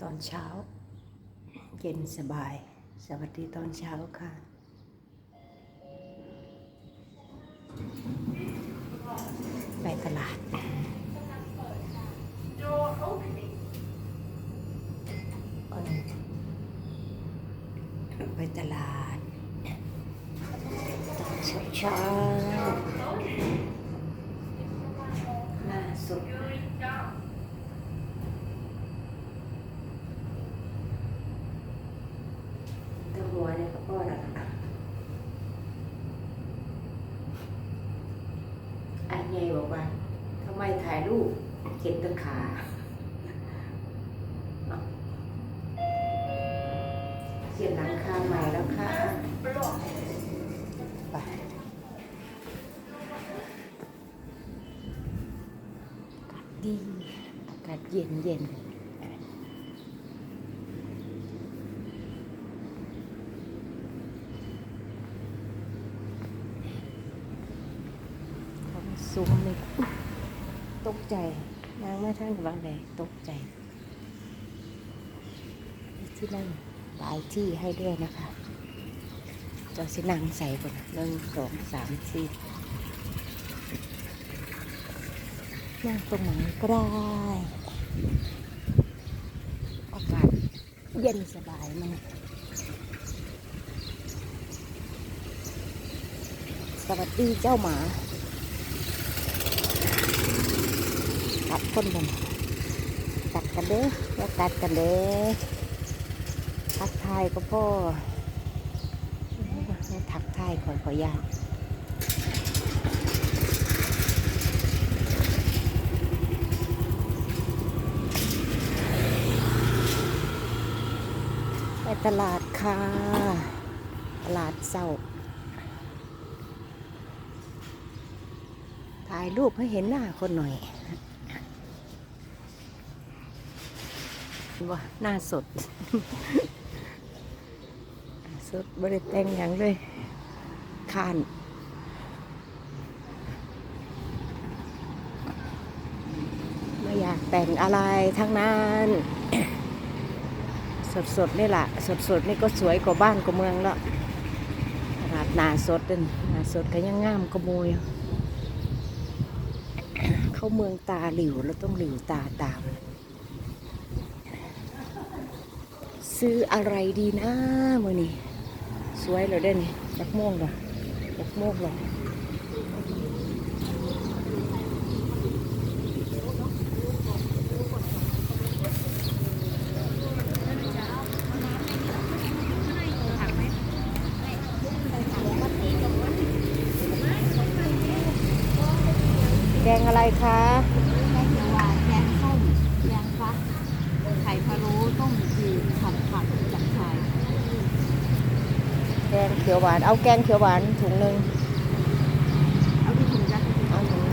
ตอนเช้า เย็นสบาย สวัสดีตอนเช้าค่ะไปตลาด ไปตลาดตอนเช้าเช้าหน้าสุด ตัวหัวเนี่ยก็พอแล้วค่ะอันใหญ่บอกว่าทำไมถ่ายรูปเก็บแตั้งขา เอาเขียนหลังคาใหม่แล้วค่ะไปดีอากาศเย็นเย็นของซุ้มเลยตกใจ มาทางบางแดงตกใจที่นั่งหลายที่ให้ด้วยนะคะจะสินั่งใส่ก่อนหนึ่งสองสามสี่นั่งตรงไหนก็ได้อากาศเย็นสบายมากสวัสดีเจ้าหมา กัดคนกันกัดกันเด้ออย่ากัดกันเด้อทักทายก็พ่อทักทายขอขอยาตไปตลาดค่ะ ตลาดเศร้าถ่ายรูปให้เห็นหน้าคนหน่อย ว่าหน้าสด สดบริแต่งอย่างเลยคานไม่อยากแต่งอะไรทั้งนั้น สดสดนี่แหละสดสดนี่ก็สวยกว่าบ้านกว่าเมืองแล้วขนาดหนาสดนั่นหนาสดก็ยังงามกว่าโมยเข้าเมืองตาหลิวแล้วต้องหลิวตาตาม ซื้ออะไรดีนะมื่อนี้สวยเลยเด่นจักโม่งเหรอจักโม่งเหรอแกงอะไรคะ แกงเขียวหวานแกงส้มแกงฟัก ไข่พะโล้ต้มจืดผัดผักจับฉ่าย แกงเขียวหวาน เอาแกงเขียวหวานถุงหนึ่งเอาที่ถุงยัดเอาถุง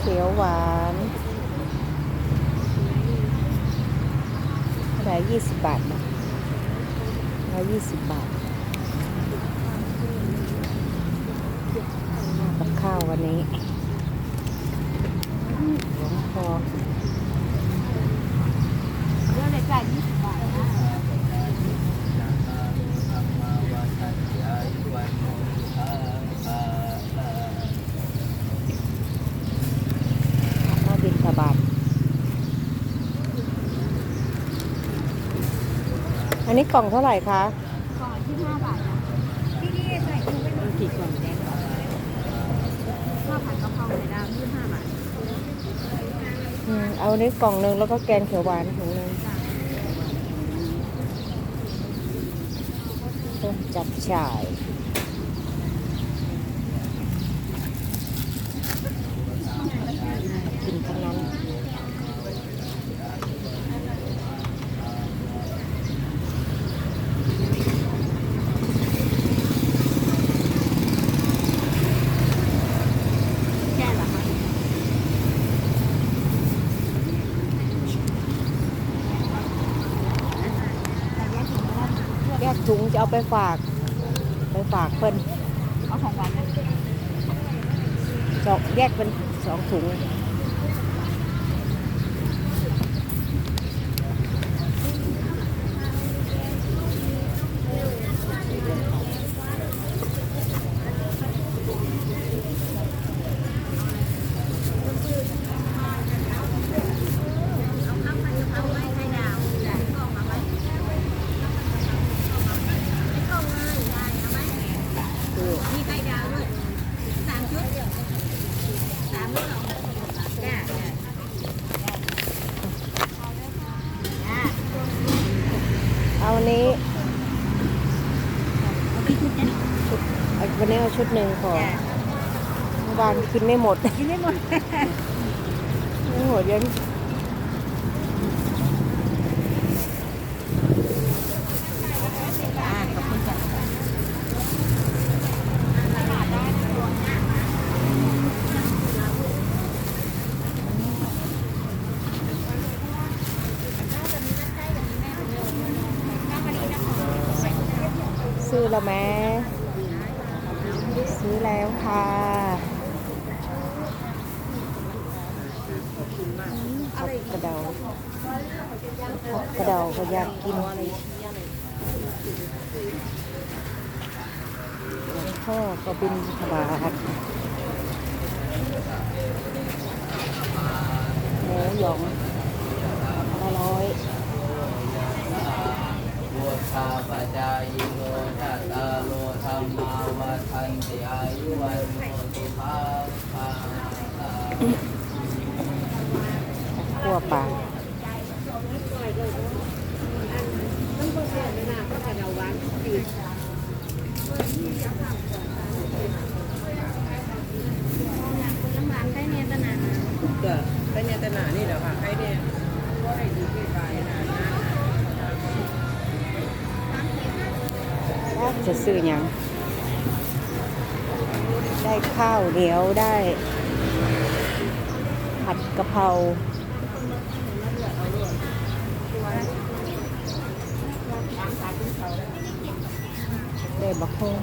เขียวหวานเท่าไรยี่สิบบาทนะร้อยยี่สิบบาทกับข้าววันนี้หลวงพอ เรื่องในจ่ายยี่สิบบาทนะ มาบินทบาทอั นนี้กล่องเท่าไหร่คะกล่องที่ห้าบาทนะที่นี่ใส่ถุงเป็นกี่กล่องแกงข้าวผัดกะเพราไข่ดาวที่ห้าบาทอืมเอาอันนี้กล่องหนึ่งแล้วก็แกงเขียวหวานถุงหนึ่งต้มจับฉ่าย กินทั้งนั้น แค่เหรอคะแต่แยกถุงไม่ได้ค่ะ แยกถุงจะ เอาไปฝาก ไปฝากเพิ่นแเอาของหวานนะสองแยกเป็นสองถุง เอาไว้ไข่ดาวได้กล่องเอาไว้ไม่กล่องเลยได้เอาไหม คือ มีไข่ดาวด้วยสามชุดสามชุดเหรอจ้าจ้าจ้า เอาอันนี้ เอาไปชุดนั้น ชุดเอา วันนี้เอาชุดหนึ่งพอจ้าเมื่อวานกินไม่หมด กินได้หมดไม่หมดเดี๋ยว จ้าขอบคุณจ้า ซื้อแล้วแม่ซื้อแล้วค่ะผัดกระเดาผัด ก็อยากกินพ่อก็บินถบาทหมูหยองละร้อยพุทธาปัจจายโนทัตตาโลธรรมาวัฏันติอายุวันโนสุขังภาลังขั่วปลา น้ำหวานไข่เนี่ยตะนานเด้อแต่เนี่ยแต่หนานี่เด้อค่ะใครเนี่ยก็ได้ดีที่ไปนะจะซื้อหยัง ได้ข้าวเหนียวได้ ผัดกะเพรา ได้บักฮง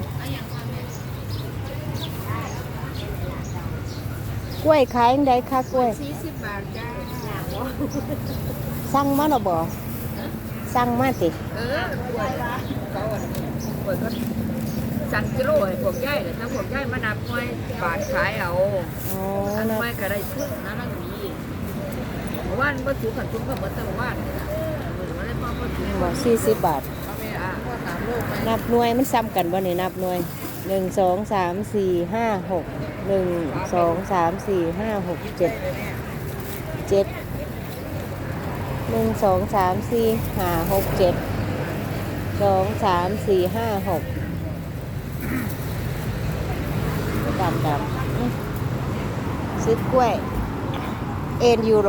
กล้วยขายยังไดคะกล้วยสี่สิบบาทจ้าสั่งมาหรอบ่สั่งมาติเออกล้วยเขาอะกล้วยก็สั่งกิโลให้พวกย่ายเลยถ้าพวกย่ายมานับหน่วยบาทขายเอาอ๋ออันนะหน่วยก็ได้ทุกนะนั่นนี่เมื่อวานบ่ถูกขันทุกก็บ่ต้องว่านเลยนะมื้อวันนี้พ่อบ่ถูกบ่สี่สิบบาท พ่อแม่อะพ่อถามลูกไหมนับหน่วยมันซ้ำกันบ่นี่นับหน่วยหนึ่งสองสามสี่ห้าหกหนึ่งสองสามสี่ห้าหกเจ็ดเจ็ดหนึ่งสองสามสี่ห้าหกเจ็ดสองสามสี่ห้าหกดำดำอื้อซื้อกล้วยเอ็นยูโร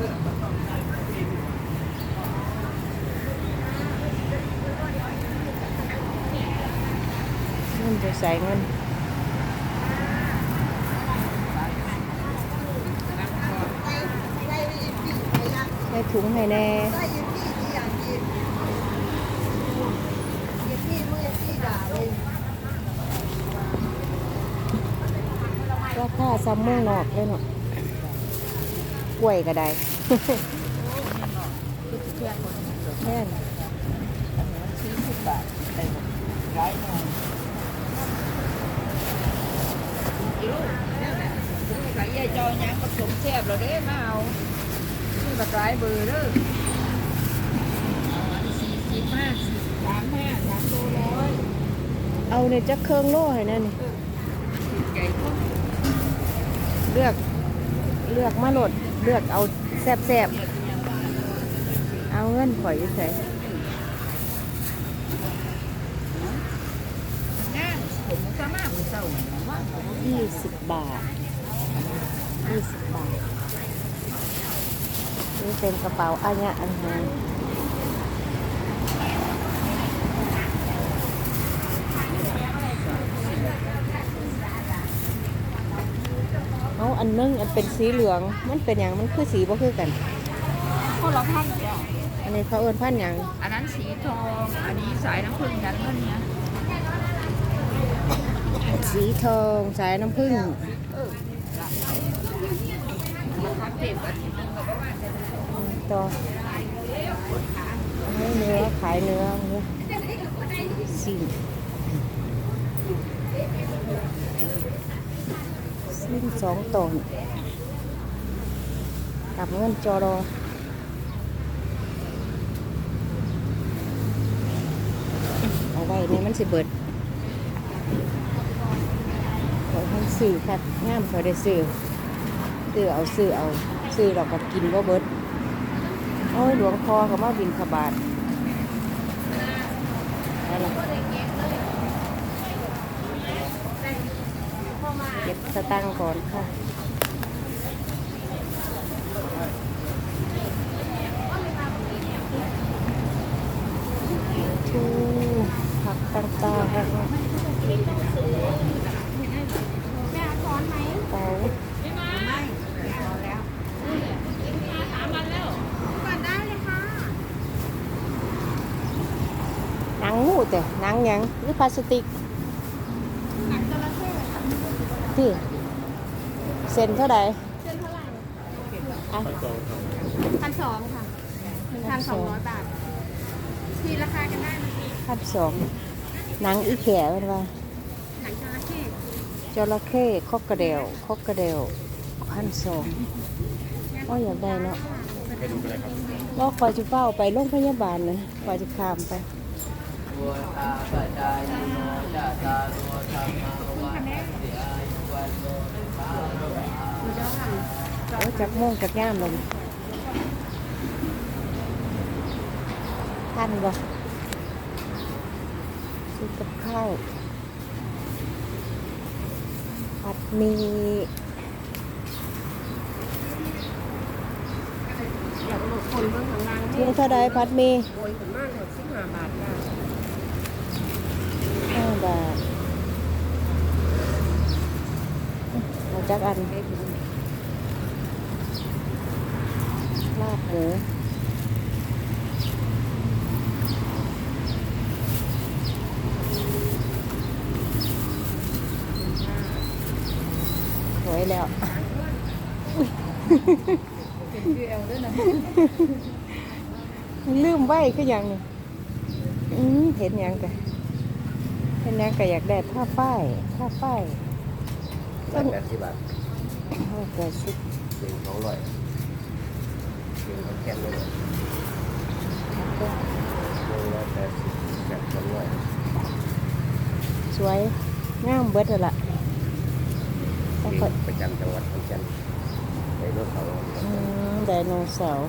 เงินจะใส่เงินให้ถุงให้แน่ก็ค่าซัมเมอร์นอกเลยเนาะกล้วยก็ได้ แค่นสี่สิบบาทได้หมดร้ายหน่อยกิโลเนี่แหละถึงกับยายจอยยังผสมแซ่บเราเด้มาเอานี่บักร้ายเบอร์เด้อสี่สิบห้าสามห้าสามโลร้อยเอาเนี่ยจะเครื่องโล่ให้นั่นนี่ไก่ทอดเลือก เลือกมาโหลดเลือกเอา แซบๆเอาเงินข่อยอยู่ใส่ย่างผมก็มาเหมือนเศร้าว่าผมยี่สิบบาทยี่สิบบาท นี่เป็นกระเป๋าอันเนี้ยอันนี้ เอาอันนึงอันเป็นสีเหลือง มันเป็นอย่างมันคือสีบ่คือกันคนละพันจ้ะอันนนี้เขาเอิ้นพันธุ์หยังอันนั้นสีทอง อันนี้สายน้ำผึ้งกันเท่านี้สีทองสายน้ำผึ้งเออราคาเก็บอาทิตย์หนึงก็ประมาณจะได้ต่อให้เนื้อขายเนื้อเนื้อสิ่ง สิ่งสองตนกับเงินจอรอเอาไว้นี่มันสิเบิดขอให้สื่อคัดงามขาได้สื่อซื้อเอาซื้อเอาซื้อเราก็กินว่าเบิดโอ้ยหลวงพ่อเขามาบินขบาทนั่นแหละ เก็บสตังค์ก่อนค่ะชูผักต่างๆค่ะแม่ซ้อนไหมเตาก่อนได้เลยค่ะหนังงูแต่หนังยังหรือพลาสติก ที่ เซ็นเท่าไหร่เส้นเท่าไหร่อะพันสองค่ะหนึ่งพันสองร้อยบาททีราคากันได้ไหมพันสองหนังอีแขมันว่าหนังจระเข้จระเข้คอกกระเดวคอกกระเดวพันสองก็อยากได้เนาะว่าคอยจะเฝ้าไปโรงพยาบาลนะคอยจะข้ามไป โอ้ยจักม่วงจักย่ามลงท่านบ่ซื้อกับข้าวผัดหมีอยากหมดคนเบื้องข้างล่างถุงเท่าใดผัดหมีโอยขนมากเลยสิบห้าบาทค่ะห้าบาทเอาจักอันลาบ หมูสวยแล้วเป็นคือเอลด้วยนะลืมไว้คือหยังนี่อืมเห็นหยังกะเห็นหยังกะอยากได้ผ้าฝ้ายผ้าฝ้ายร้อยแปดสิบบาทผ้าแกชุดหนึ่งสองร้อย หนึ่งเขาแค่เลยหนึ่งร้อยแปดสิบแบบสองร้อยสวยงามเบิดแล้วล่ะแล้วก็ประจำจังหวัดขอนแก่นในรถเขาอืมไดโนเสาร์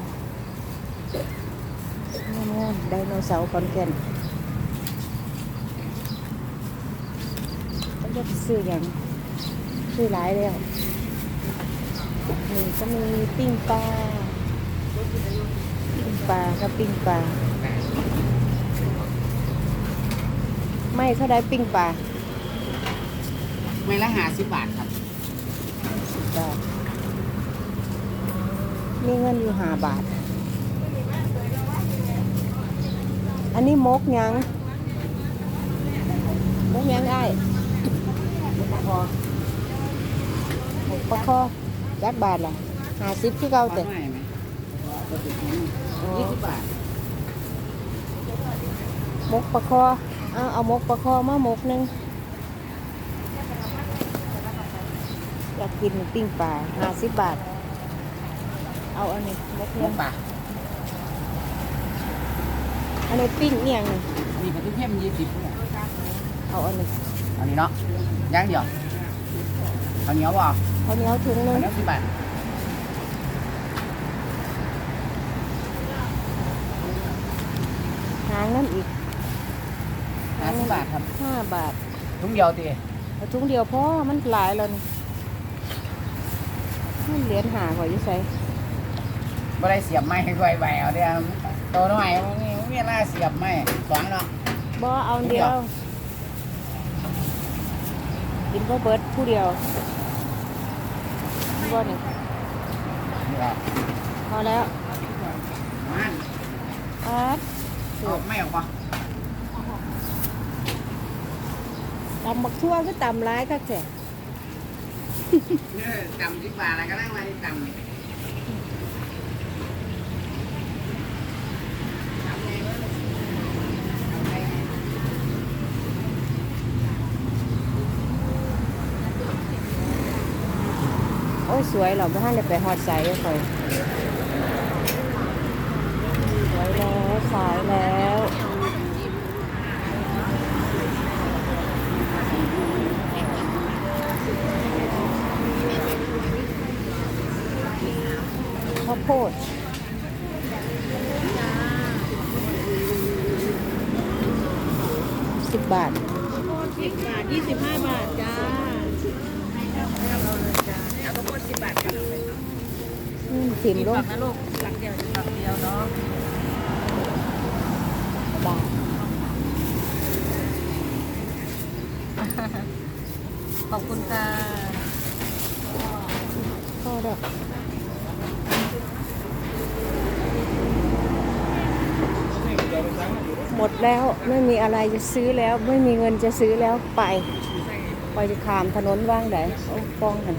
งามงามๆไดโนเสาร์ขอนแก่นต้องไปซื้อหยังซื้อหลายแล้วนี่ก็มีปิ้งปลา ปิ้งปลาครับปิ้งปลาไม่เท่าไดปิ้งปลาไม่ละห้าสิบบาทครับสิบบาทมีเงินอยู่ห้าบาท อันนี้มกหยังมกหยังได้พอมกปลาคอยักบาทล่ะห้าสิบคือเก่าแต่ ไหมยี่สิบบาทมกปลาคอเอาเอามกปลาคอมามกหนึงอยากกินปิ้งปลาห้าสิบบาท เอาอันนี้มกหหนึกงบาทอันนี้ปิ้งเอียงนี่มีปลาทูเข้มยี่สิบเอาอันนี้อันนี้เนาะย่างเดียวข้าวเหนียวบ่ข้าวเหนียวถุงหนึข้างวเหนียวสิบบาท หางน้ำอีกห้าสิบบาทครับห้าบาทถุงเดียวตีเอาถุงเดียวพอมันหลายแล้วนี่มันเหรียญหาขอยอยิ่ใส่บ่ได้เสียบไม้ไว้ไว้เอาเดี๋ยวโตหน่อยมันมีมันมีหน้าเสียบไม้สองเนาะบ่เอาอันเดียว กินก็เบิดผู้เดียวบ่นี่นี่ก็พอแล้วมันครับ ออกไม่ออกปะตำบักทั่วก็ตำร้ายก็แท้เนี่ยจำที่ป่าอะไรก็นั่งมาที่จำเนี่จำไงวะจำไงไงโอ้ยสวยเหราไม่ให้เลยไปฮอดใสเลยค่อยสวยแล้วสายแล้วข้าวโพด สิบบาทสิบบาทยี่สิบห้าบาทจ้าเอาข้าวโพดสิบบาทกันเลยอืมถิ่มลงฝักนะลูกหลักเดียวฝักเดียวเนาะบาทขอบคุณค่ะก็ดอกห มดแล้วไม่มีอะไรจะซื้อแล้ว ไม่มีเงินจะซื้อแล้วไปไปจะขามถนนว่างไหนโอ้ฟ้องกัน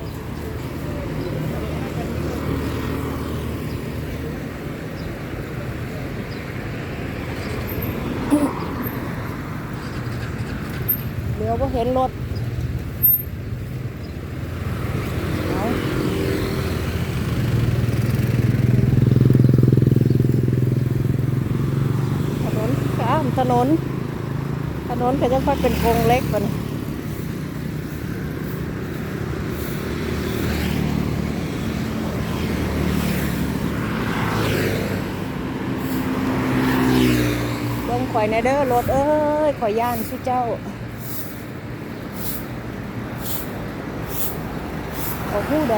เดี๋ยวก็เห็นรถเอาถนนข้ามถนน ถนนก็จะค่อยเป็นวงเล็กกว่านี้เบิ่งข่อยในเด้อรถเอ้ยข่อยย่านสุเจ้า โอ้ผู้ใด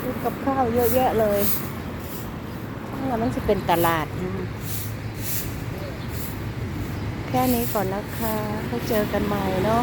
ซื้อกับข้าวเยอะแยะเลย ว่ามันจะเป็นตลาดนะแค่นี้ก่อนนะคะไว้เจอกันใหม่เนาะ